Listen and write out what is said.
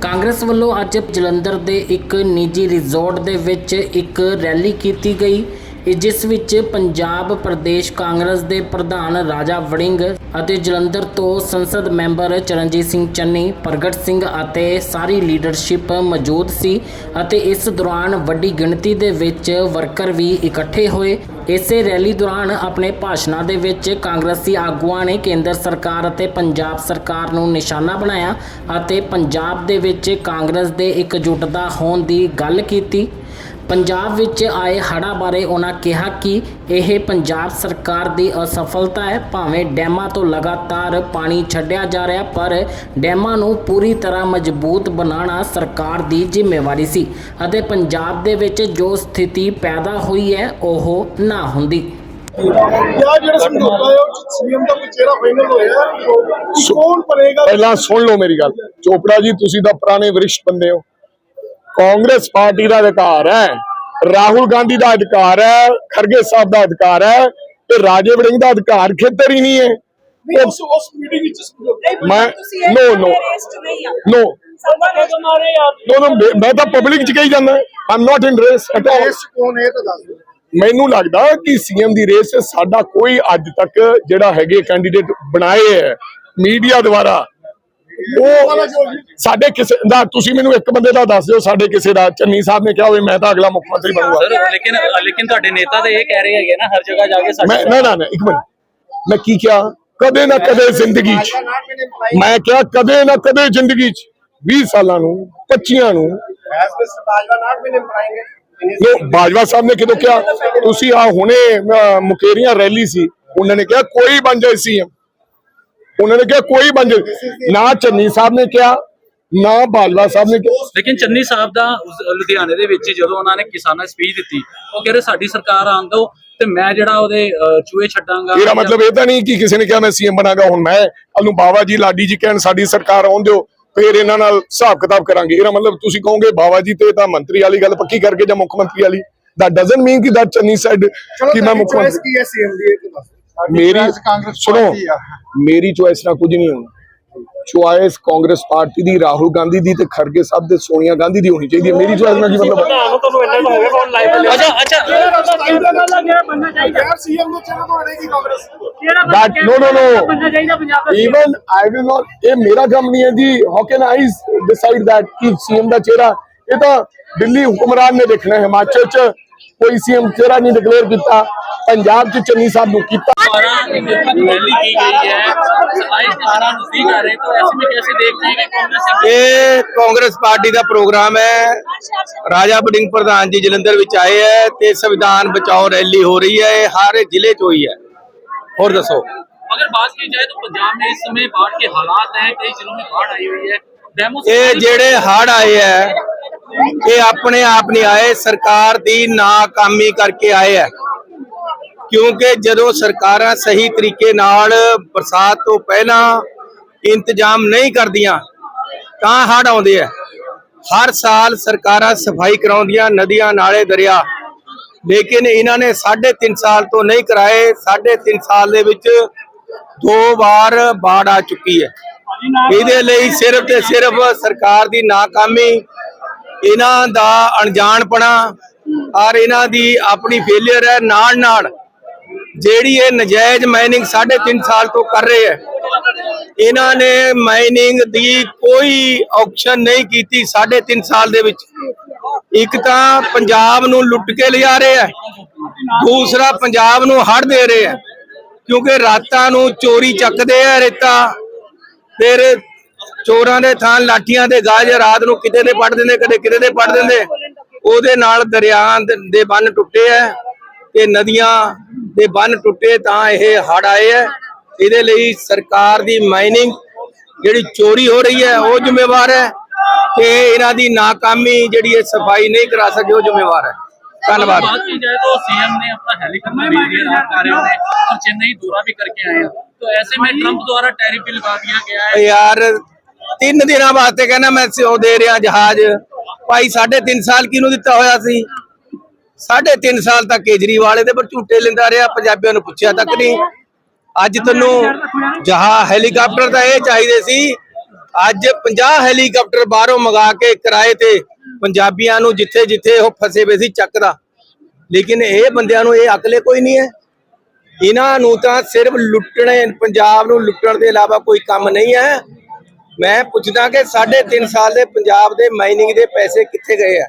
ਕਾਂਗਰਸ ਵੱਲੋਂ ਅੱਜ ਜਲੰਧਰ ਦੇ ਇੱਕ ਨਿੱਜੀ ਰਿਜ਼ੋਰਟ ਦੇ ਵਿੱਚ ਇੱਕ ਰੈਲੀ ਕੀਤੀ ਗਈ ਜਿਸ ਵਿੱਚ ਪੰਜਾਬ ਪ੍ਰਦੇਸ਼ ਕਾਂਗਰਸ ਦੇ ਪ੍ਰਧਾਨ ਰਾਜਾ ਵੜਿੰਗ ਅਤੇ ਜਲੰਧਰ ਤੋਂ ਸੰਸਦ ਮੈਂਬਰ ਚਰਨਜੀਤ ਸਿੰਘ ਚੰਨੀ, ਪ੍ਰਗਟ ਸਿੰਘ ਅਤੇ ਸਾਰੀ ਲੀਡਰਸ਼ਿਪ ਮੌਜੂਦ ਸੀ ਅਤੇ ਇਸ ਦੌਰਾਨ ਵੱਡੀ ਗਿਣਤੀ ਦੇ ਵਿੱਚ ਵਰਕਰ ਵੀ ਇਕੱਠੇ ਹੋਏ। ਇਸੇ ਰੈਲੀ ਦੌਰਾਨ ਆਪਣੇ ਭਾਸ਼ਣਾਂ ਦੇ ਵਿੱਚ ਕਾਂਗਰਸੀ ਆਗੂਆਂ ਨੇ ਕੇਂਦਰ ਸਰਕਾਰ ਅਤੇ ਪੰਜਾਬ ਸਰਕਾਰ ਨੂੰ ਨਿਸ਼ਾਨਾ ਬਣਾਇਆ ਅਤੇ ਪੰਜਾਬ ਦੇ ਵਿੱਚ ਕਾਂਗਰਸ ਦੇ ਇਕਜੁੱਟਤਾ ਹੋਣ ਦੀ ਗੱਲ ਕੀਤੀ। ਪੰਜਾਬ ਵਿੱਚ ਆਏ ਹੜ੍ਹਾਂ ਬਾਰੇ ਉਹਨਾਂ ਕਿਹਾ ਕਿ ਇਹ ਪੰਜਾਬ ਸਰਕਾਰ ਦੀ ਅਸਫਲਤਾ ਹੈ ਭਾਵੇਂ ਡੈਮਾਂ ਤੋਂ ਲਗਾਤਾਰ ਪਾਣੀ ਛੱਡਿਆ ਜਾ ਰਿਹਾ ਪਰ ਡੈਮਾਂ ਨੂੰ ਪੂਰੀ ਤਰ੍ਹਾਂ ਮਜ਼ਬੂਤ ਬਣਾਉਣਾ ਸਰਕਾਰ ਦੀ ਜ਼ਿੰਮੇਵਾਰੀ ਸੀ ਅਤੇ ਪੰਜਾਬ ਦੇ ਵਿੱਚ ਜੋ ਸਥਿਤੀ ਪੈਦਾ ਹੋਈ ਹੈ ਉਹ ਨਾ ਹੁੰਦੀ। ਯਾ ਜਿਹੜਾ ਸਮਝੌਤਾ ਹੈ ਉਹ ਸੀਐਮ ਦਾ ਕੋਈ ਚਿਹਰਾ ਫਾਈਨਲ ਹੋਇਆ ਹੈ? ਕਿ ਕੌਣ ਬਣੇਗਾ ਪਹਿਲਾਂ ਸੁਣ ਲਓ ਮੇਰੀ ਗੱਲ। ਚੋਪੜਾ ਜੀ ਤੁਸੀਂ ਤਾਂ ਪੁਰਾਣੇ ਵਰਿਸ਼ਟ ਬੰਦੇ ਹੋ। ਕਾਂਗਰਸ ਪਾਰਟੀ ਦਾ ਅਧਿਕਾਰ ਹੈ ਰਾਹੁਲ ਗਾਂਧੀ ਦਾ ਅਧਿਕਾਰ ਹੈ ਖਰਗੇ ਸਾਹਿਬ ਦਾ ਅਧਿਕਾਰ ਹੈ ਤੇ ਰਾਜੇ ਵੜਿੰਗ ਦਾ ਅਧਿਕਾਰ ਖੇਤਰ ਹੀ ਨਹੀਂ ਹੈ। ਨਹੀਂ ਉਸ ਉਸ ਮੀਟਿੰਗ ਵਿੱਚ ਸਮਝੌਤਾ ਮੈਂ ਨੋ ਨੋ ਨੋ ਨੋ ਨੋ ਮੈਂ- ਮੈਂ ਤਾਂ ਪਬਲਿਕ ਚ ਕਹੀ ਜਾਂਦਾ ਆਮ ਨਾਟ ਇਨ ਰੇਸ ਐਟ ਆਲ ਇਸ ਕੌਣ ਹੈ ਤਾਂ ਦੱਸ ਦਿਓ। ਮੈਨੂੰ ਲੱਗਦਾ ਕਿ ਸੀਐਮ ਦੀ ਰੇਸ ਸਾਡਾ ਕੋਈ ਅੱਜ ਤੱਕ ਜਿਹੜਾ ਹੈਗੇ ਕੈਂਡੀਡੇਟ ਬਣਾਏ ਹੈ ਮੀਡੀਆ ਦੁਆਰਾ। ਉਹ ਸਾਡੇ ਕਿਸੇ ਦਾ ਤੁਸੀਂ ਮੈਨੂੰ ਇੱਕ ਬੰਦੇ ਦਾ ਦੱਸ ਦਿਓ ਸਾਡੇ ਕਿਸੇ ਦਾ ਚੰਨੀ ਸਾਹਿਬ ਨੇ ਕਿਹਾ ਹੋਵੇ ਮੈਂ ਤਾਂ ਅਗਲਾ ਮੁੱਖ ਮੰਤਰੀ ਬਣੂਗਾ। ਸਰ ਲੇਕਿਨ ਲੇਕਿਨ ਤੁਹਾਡੇ ਨੇਤਾ ਤਾਂ ਇਹ ਕਹਿ ਰਹੇ ਹੈਗੇ ਨਾ ਹਰ ਜਗ੍ਹਾ ਜਾ ਕੇ ਮੈਂ ਸਾਡੇ ਨਾ ਨਾ ਨਾ ਇੱਕ ਮਿੰਟ। ਮੈਂ ਕੀ ਕਿਹਾ? ਕਦੇ ਨਾ ਕਦੇ ਜ਼ਿੰਦਗੀ 'ਚ ਮੈਂ ਕਿਹਾ ਕਦੇ ਨਾ ਕਦੇ ਜ਼ਿੰਦਗੀ 'ਚ 20 ਸਾਲਾਂ ਨੂੰ 25 ਨੂੰ ਲੋ ਬਾਜਵਾ ਸਾਹਿਬ ਨੇ ਕਿਦੋਂ ਕਿਹਾ? ਤੁਸੀਂ ਆ ਹੁਣੇ ਮੁਕੇਰੀਆਂ ਰੈਲੀ ਸੀ। ਉਹਨਾਂ ਨੇ ਕਿਹਾ ਕੋਈ ਬਣ ਜਾਏ ਸੀਐਮ ਉਹਨਾਂ ਨੇ ਕਿਹਾ ਕੋਈ ਬਣ ਜਾਏ ਨਾ ਚੰਨੀ ਸਾਹਿਬ ਨੇ ਕਿਹਾ ਨਾ ਬਾਜਵਾ ਸਾਹਿਬ ਨੇ ਕਿਹਾ। ਲੇਕਿਨ ਚੰਨੀ ਸਾਹਿਬ ਦਾ ਉਸ ਲੁਧਿਆਣੇ ਦੇ ਵਿੱਚ ਜਦੋਂ ਉਹਨਾਂ ਨੇ ਕਿਸਾਨਾਂ ਸਪੀਚ ਦਿੱਤੀ ਉਹ ਕਹਿੰਦੇ ਸਾਡੀ ਸਰਕਾਰ ਆਉਣ ਦਿਓ ਤੇ ਮੈਂ ਜਿਹੜਾ ਉਹਦੇ ਅਹ, ਚੂਹੇ ਛੱਡਾਂਗਾ। ਇਹਦਾ ਮਤਲਬ ਇਹ ਤਾਂ ਨਹੀਂ ਕਿ ਕਿਸੇ ਨੇ ਕਿਹਾ ਮੈਂ ਸੀਐਮ ਬਣਾਗਾ ਹੁਣ ਮੈਂ ਕੱਲ ਨੂੰ ਬਾਬਾ ਜੀ ਲਾਡੀ ਜੀ ਕਹਿਣ ਸਾਡੀ ਸਰਕਾਰ ਆਉਣ ਦਿਓ ਫਿਰ ਇਹਨਾਂ ਨਾਲ ਹਿਸਾਬ ਕਿਤਾਬ ਕਰਾਂਗੇ। ਇਹਦਾ ਮਤਲਬ ਤੁਸੀਂ ਕਹੋਗੇ ਬਾਬਾ ਜੀ ਤੇ ਤਾਂ ਮੰਤਰੀ ਵਾਲੀ ਗੱਲ ਪੱਕੀ ਕਰਕੇ ਜਾਂ ਮੁੱਖ ਮੰਤਰੀ ਵਾਲੀ। That doesn't mean ਕਿ that ਚੰਨੀ said ਕਿ ਮੈਂ ਮੁੱਖ ਮੰਤਰੀ ਕੀ ਹੈ ਸੀਐਮ ਦੀ ਇਹ ਤਾਂ ਦੱਸ ਦਿਓ ਮੇਰੀ ਸੁਣੋ ਮੇਰੀ ਚੁਆਇਸ ਨਾਲ ਕੁਝ ਨਹੀਂ ਹੋਣਾ। ਚੁਆਇਸ ਕਾਂਗਰਸ ਪਾਰਟੀ ਦੀ ਰਾਹੁਲ ਗਾਂਧੀ ਦੀ ਤੇ ਖਰਗੇ ਸਾਹਿਬ ਦੇ ਸੋਨੀਆ ਗਾਂਧੀ ਦੀ ਹੋਣੀ ਚਾਹੀਦੀ ਹੈ। ਮੇਰੀ ਚੁਆਇਸ ਨਾਲ ਕੀ ਮਤਲਬ ਹੈ? ਅੱਛਾ ਅੱਛਾ। ਯਾਰ CM Congress no no no. even i will not ਇਹ ਮੇਰਾ ਕੰਮ ਨਹੀਂ ਹੈ ਜੀ। How can i decide that ਕਿ ਸੀਐਮ ਦਾ ਚਿਹਰਾ ਇਹ ਤਾਂ ਦਿੱਲੀ ਹੁਕਮਰਾਨ ਨੇ ਦੇਖਣਾ ਹੈ। ਹਿਮਾਚਲ ਚ ਕੋਈ ਸੀਐਮ ਚਿਹਰਾ ਨਹੀਂ ਡਿਕਲੇਅਰ ਕੀਤਾ। ਪੰਜਾਬ ਚ ਚੰਨੀ ਸਾਹਿਬ ਨੂੰ ਕੀਤਾ। द्वारा एक रैली की गई है सफाई किसाना नजदीक आ रहे हैं तो ऐसे में कैसे देखते हैं कि कांग्रेस एक ਇਹ ਕਾਂਗਰਸ ਪਾਰਟੀ ਦਾ ਪ੍ਰੋਗਰਾਮ ਹੈ ਰਾਜਾ ਬਡਿੰਗ ਪ੍ਰਧਾਨ ਜੀ ਜਲੰਧਰ ਵਿੱਚ ਆਏ ਹੈ ਤੇ ਸੰਵਿਧਾਨ ਬਚਾਓ ਰੈਲੀ ਹੋ ਰਹੀ ਹੈ ਇਹ ਹਰ ਜ਼ਿਲ੍ਹੇ 'ਚ ਹੋਈ ਹੈ ਹੋਰ ਦੱਸੋ अगर बात की जाए तो पंजाब में इस समय बाढ़ के हालात हैं कई जिलों में बाढ़ आई हुई है डेमो से ਇਹ ਜਿਹੜੇ ਹੜ ਆਏ ਹੈ ਇਹ ਆਪਣੇ ਆਪ ਨਹੀਂ ਆਏ ਸਰਕਾਰ ਦੀ ਨਾਕਾਮੀ ਕਰਕੇ ਆਏ ਹੈ ਕਿਉਂਕਿ ਜਦੋਂ ਸਰਕਾਰਾਂ ਸਹੀ ਤਰੀਕੇ ਨਾਲ ਬਰਸਾਤ ਤੋਂ ਪਹਿਲਾਂ ਇੰਤਜ਼ਾਮ ਨਹੀਂ ਕਰਦੀਆਂ, ਤਾਂ ਹੜ ਆਉਂਦੇ ਆ। ਹਰ ਸਾਲ ਸਰਕਾਰਾਂ ਸਫ਼ਾਈ ਕਰਾਉਂਦੀਆਂ, ਨਦੀਆਂ, ਨਾਲੇ, ਦਰਿਆ। ਲੇਕਿਨ ਇਹਨਾਂ ਨੇ 3.5 ਸਾਲ ਤੋਂ ਨਹੀਂ ਕਰਾਏ 3.5 ਸਾਲ ਦੇ ਵਿੱਚ ਦੋ ਵਾਰ ਬਾੜ ਆ ਚੁੱਕੀ ਹੈ। ਇਹਦੇ ਲਈ ਸਿਰਫ ਤੇ ਸਿਰਫ ਸਰਕਾਰ ਦੀ ਨਾਕਾਮੀ, ਇਹਨਾਂ ਦਾ ਅਣਜਾਣਪਣਾ ਔਰ ਇਹਨਾਂ ਦੀ ਆਪਣੀ ਫੇਲਿਅਰ ਹੈ ਨਾਲ ਨਾਲ ਜਿਹੜੀ ਇਹ ਨਜਾਇਜ਼ ਮਾਈਨਿੰਗ 3.5 ਸਾਲ ਤੋਂ ਕਰ ਰਹੇ ਹੈ, ਇਹਨਾਂ ਨੇ ਮਾਈਨਿੰਗ ਦੀ ਕੋਈ ਆਕਸ਼ਨ ਨਹੀਂ ਕੀਤੀ 3.5 ਸਾਲ ਦੇ ਵਿੱਚ। ਇੱਕ ਤਾਂ ਪੰਜਾਬ ਨੂੰ ਲੁੱਟ ਕੇ ਲਿਜਾ ਰਹੇ ਹੈ, ਦੂਸਰਾ ਪੰਜਾਬ ਨੂੰ ਹੜ ਦੇ ਰਹੇ ਹੈ, ਕਿਉਂਕਿ ਰਾਤਾਂ ਨੂੰ ਚੋਰੀ ਚੱਕਦੇ ਆ ਰੇਤਾ, ਫਿਰ ਚੋਰਾਂ ਦੇ ਥਾਂ ਲਾਠੀਆਂ ਦੇ ਗਾਜ ਰਾਤ ਨੂੰ ਕਿਤੇ ਦੇ ਪੜ ਦਿੰਦੇ, ਕਦੇ ਕਿਤੇ ਦੇ ਪੜ ਦਿੰਦੇ। ਉਹਦੇ ਨਾਲ ਦਰਿਆ ਦੇ- ਬੰਨ ਟੁੱਟੇ ਐ ਤੇ ਨਦੀਆਂ ਦੇ ਬੰਨ ਟੁੱਟੇ ਤਾਂ ਇਹ ਹੜ ਆਏ ਐ ਇਹਦੇ ਲਈ ਸਰਕਾਰ ਦੀ ਮਾਈਨਿੰਗ ਜਿਹੜੀ ਚੋਰੀ ਹੋ ਰਹੀ ਹੈ ਉਹ ਜ਼ਿੰਮੇਵਾਰ ਹੈ ਤੇ ਇਹਨਾਂ ਦੀ ਨਾਕਾਮੀ ਜਿਹੜੀ ਇਹ ਸਫਾਈ ਨਹੀਂ ਕਰਾ ਸਕੇ ਉਹ ਜ਼ਿੰਮੇਵਾਰ ਹੈ ਧੰਨਵਾਦ बात की जाए तो सीएम ने अपना हेलीकॉप्टर भी दिए राहत कार्यों में और चेन्नई दौरा भी करके आए हैं तो ऐसे में ट्रंप द्वारा टैरिफ भी लगा दिया गया है ਯਾਰ ਤਿੰਨ ਦਿਨਾਂ ਵਾਸਤੇ ਕਹਿੰਦਾ ਮੈਂ ਸਿਓ ਦੇ ਰਿਹਾ ਜਹਾਜ਼ ਭਾਈ 3.5 ਸਾਲ ਕਿਹਨੂੰ ਦਿੱਤਾ ਹੋਇਆ ਸੀ 3.5 ਸਾਲ ਤੱਕ ਕੇਜਰੀਵਾਲ ਇਹਦੇ ਪਰ ਝੂਟੇ ਲੈਂਦਾ ਰਿਹਾ, ਪੰਜਾਬੀਆਂ ਨੂੰ ਪੁੱਛਿਆ ਤੱਕ ਨਹੀਂ। ਅੱਜ ਤੈਨੂੰ ਜਹਾ ਹੈਲੀਕਾਪਟਰ ਤਾਂ ਇਹ ਚਾਹੀਦੇ ਸੀ, ਅੱਜ 50 ਹੈਲੀਕਾਪਟਰ ਬਾਹਰੋਂ ਮੰਗਾ ਕੇ ਕਿਰਾਏ ਤੇ ਪੰਜਾਬੀਆਂ ਨੂੰ ਜਿੱਥੇ ਜਿੱਥੇ ਉਹ ਫਸੇ ਵੇ ਸੀ ਚੱਕਦਾ। ਲੇਕਿਨ ਇਹ ਬੰਦਿਆਂ ਨੂੰ ਇਹ ਅਕਲੇ ਕੋਈ ਨਹੀਂ ਹੈ। ਇਹਨਾਂ ਨੂੰ ਤਾਂ ਸਿਰਫ ਲੁੱਟਣੇ, ਪੰਜਾਬ ਨੂੰ ਲੁੱਟਣ ਦੇ ਇਲਾਵਾ ਕੋਈ ਕੰਮ ਨਹੀਂ ਹੈ। ਮੈਂ ਪੁੱਛਦਾ ਕਿ 3.5 ਸਾਲ ਦੇ ਪੰਜਾਬ ਦੇ ਮਾਈਨਿੰਗ ਦੇ ਪੈਸੇ ਕਿੱਥੇ ਗਏ ਆ?